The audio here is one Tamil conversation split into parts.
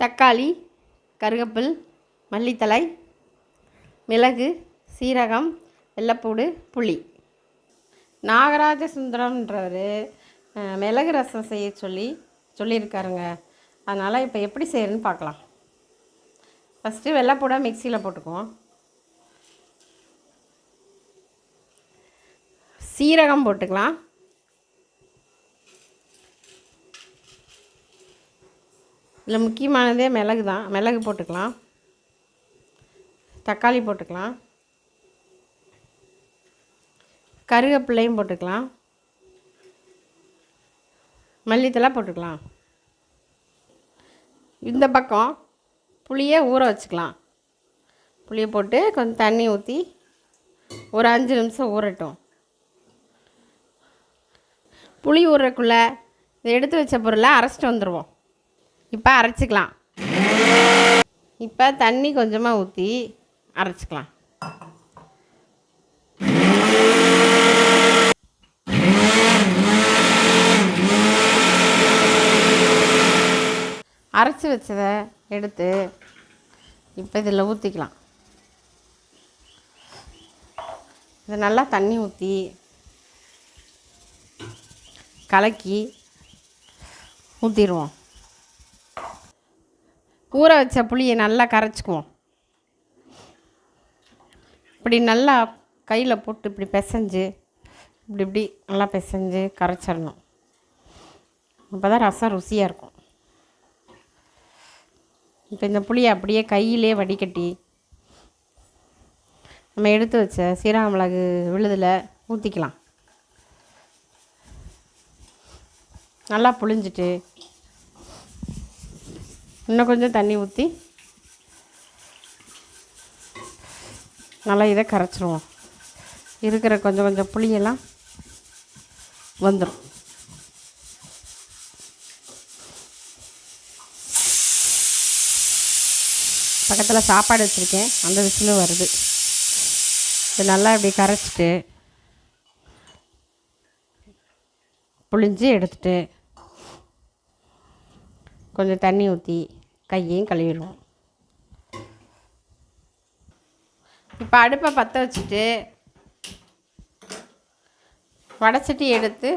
தக்காளி கருகப்பில் மல்லித்தழை மிளகு சீரகம் வெள்ளைப்பூடு புளி. நாகராஜ சுந்தரம்ன்றவர் மிளகு ரசம் செய்ய சொல்லி சொல்லியிருக்காருங்க. அதனால் இப்போ எப்படி செய்யறதுன்னு பார்க்கலாம். ஃபஸ்ட்டு வெள்ளைப்பூடை மிக்சியில் போட்டுக்குவோம். சீரகம் போட்டுக்கலாம். இதில் முக்கியமானதே மிளகு தான். மிளகு போட்டுக்கலாம். தக்காளி போட்டுக்கலாம். கருவேப்பிலையும் போட்டுக்கலாம். மல்லித்தலை போட்டுக்கலாம். இந்த பக்கம் புளியை ஊற வச்சுக்கலாம். புளியை போட்டு கொஞ்சம் தண்ணி ஊற்றி ஒரு அஞ்சு நிமிஷம் ஊறட்டும். புளி ஊறுறக்குள்ளே இதை எடுத்து வச்ச பொருளை அரைச்சிட்டு வந்துடுவோம் இப்போ அரைச்சிக்கலாம். இப்போ தண்ணி கொஞ்சமாக ஊற்றி அரைச்சிக்கலாம். அரைச்சி வச்சதை எடுத்து இப்போ இதில் ஊற்றிக்கலாம் இது நல்லா தண்ணி ஊற்றி கலக்கி ஊற்றிடுவோம் ஊற வச்ச புளியை நல்லா கரைச்சிக்குவோம். இப்படி நல்லா கையில் போட்டு இப்படி பிசைஞ்சு இப்படி இப்படி நல்லா பிசைஞ்சு கரைச்சிடணும். அப்போ தான் ரசம் ருசியாக இருக்கும். இப்போ இந்த புளியை அப்படியே கையிலே வடிகட்டி நம்ம எடுத்து வச்ச சீரக மிளகு விழுதில் ஊற்றிக்கலாம் நல்லா புழிஞ்சிட்டு இன்னும் கொஞ்சம் தண்ணி ஊற்றி நல்லா இதை கரைச்சிருவோம். இருக்கிற கொஞ்சம் கொஞ்சம் புளியெல்லாம் வந்துடும் பக்கத்தில் சாப்பாடு வச்சுருக்கேன். அந்த விசிலும் வருது. இது நல்லா இப்படி கரைச்சிட்டு புளிஞ்சு எடுத்துட்டு கொஞ்சம் தண்ணி ஊற்றி கையையும் கழுவிடுவோம். இப்போ அடுப்பை பற்ற வச்சுட்டு வடைச்சட்டி எடுத்து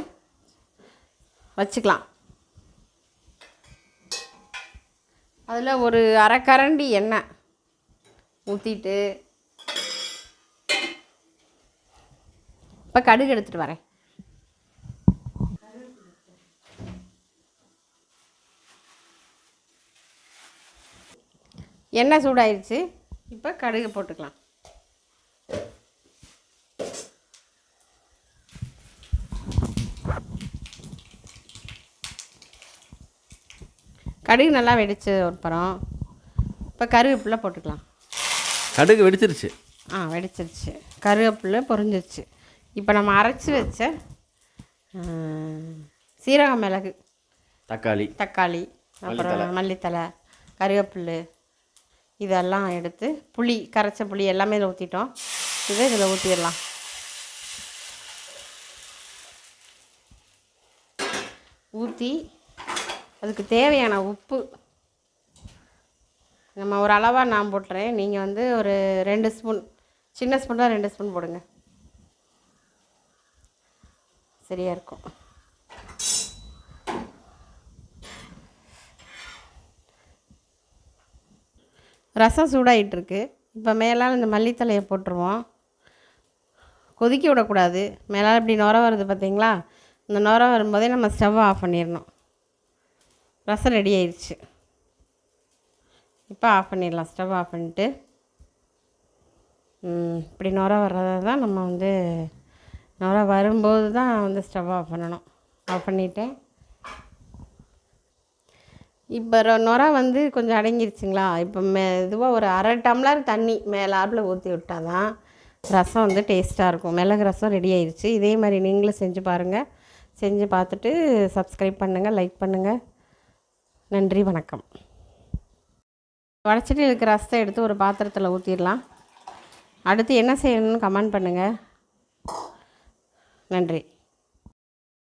வச்சுக்கலாம். அதில் ஒரு அரைக்கரண்டி எண்ணெய் ஊற்றிட்டு இப்போ கடுகு எடுத்துகிட்டு வரேன். எண்ணெய் சூடாயிருச்சு. இப்போ கடுகு போட்டுக்கலாம். கடுகு நல்லா வெடிச்சு அப்புறம் இப்போ கருவேப்பிலை போட்டுக்கலாம். கடுகு வெடிச்சிருச்சு. ஆ வெடிச்சிருச்சு. கருவேப்பிலை பொரிஞ்சிருச்சு. இப்போ நம்ம அரைச்சி வச்ச சீரக மிளகு தக்காளி. தக்காளி அப்புறம் மல்லித்தலை கருவேப்பிலை இதெல்லாம் எடுத்து புளி கரைச்ச புளி எல்லாமே இதில் ஊற்றிட்டோம் இதை இதில் ஊற்றிடலாம் ஊற்றி அதுக்கு தேவையான உப்பு. நம்ம ஒரு அளவாக நான் போட்டுறேன். நீங்கள் வந்து ஒரு ரெண்டு ஸ்பூன் சின்ன ஸ்பூன் தான் ரெண்டு ஸ்பூன் போடுங்க. சரியாக இருக்கும். ரசம் சூடாகிட்டுருக்கு இப்போ மேலால் இந்த மல்லித்தலையை போட்டுருவோம். கொதிக்க விடக்கூடாது. மேலால் இப்படி நுர வருது பார்த்தீங்களா இந்த நுர வரும்போதே நம்ம ஸ்டவ்வை ஆஃப் பண்ணிடணும். ரசம் ரெடி ஆயிடுச்சு. இப்போ ஆஃப் பண்ணிடலாம். ஸ்டவ் ஆஃப் பண்ணிட்டு இப்படி நுர வர்றதை தான் நம்ம வந்து நுர வரும்போது தான் வந்து ஸ்டவ் ஆஃப் பண்ணணும். ஆஃப் பண்ணிட்டேன். இப்போ ரொ- நுர வந்து கொஞ்சம் அடங்கிருச்சுங்களா? இப்போ மே இதுவாக ஒரு அரை டம்ளர் தண்ணி மேலாப்பில் ஊற்றி விட்டால் தான் ரசம் வந்து டேஸ்ட்டாக இருக்கும். மிளகு ரசம் ரெடி ஆயிடுச்சு இதே மாதிரி நீங்களும் செஞ்சு பாருங்கள் செஞ்சு பார்த்துட்டு சப்ஸ்கிரைப் பண்ணுங்கள் லைக் பண்ணுங்கள் நன்றி வணக்கம். வடச்சட்டி இருக்கிற ரசத்தை எடுத்து ஒரு பாத்திரத்தில் ஊற்றிடலாம் அடுத்து என்ன செய்யணும்னு கமெண்ட் பண்ணுங்கள் நன்றி.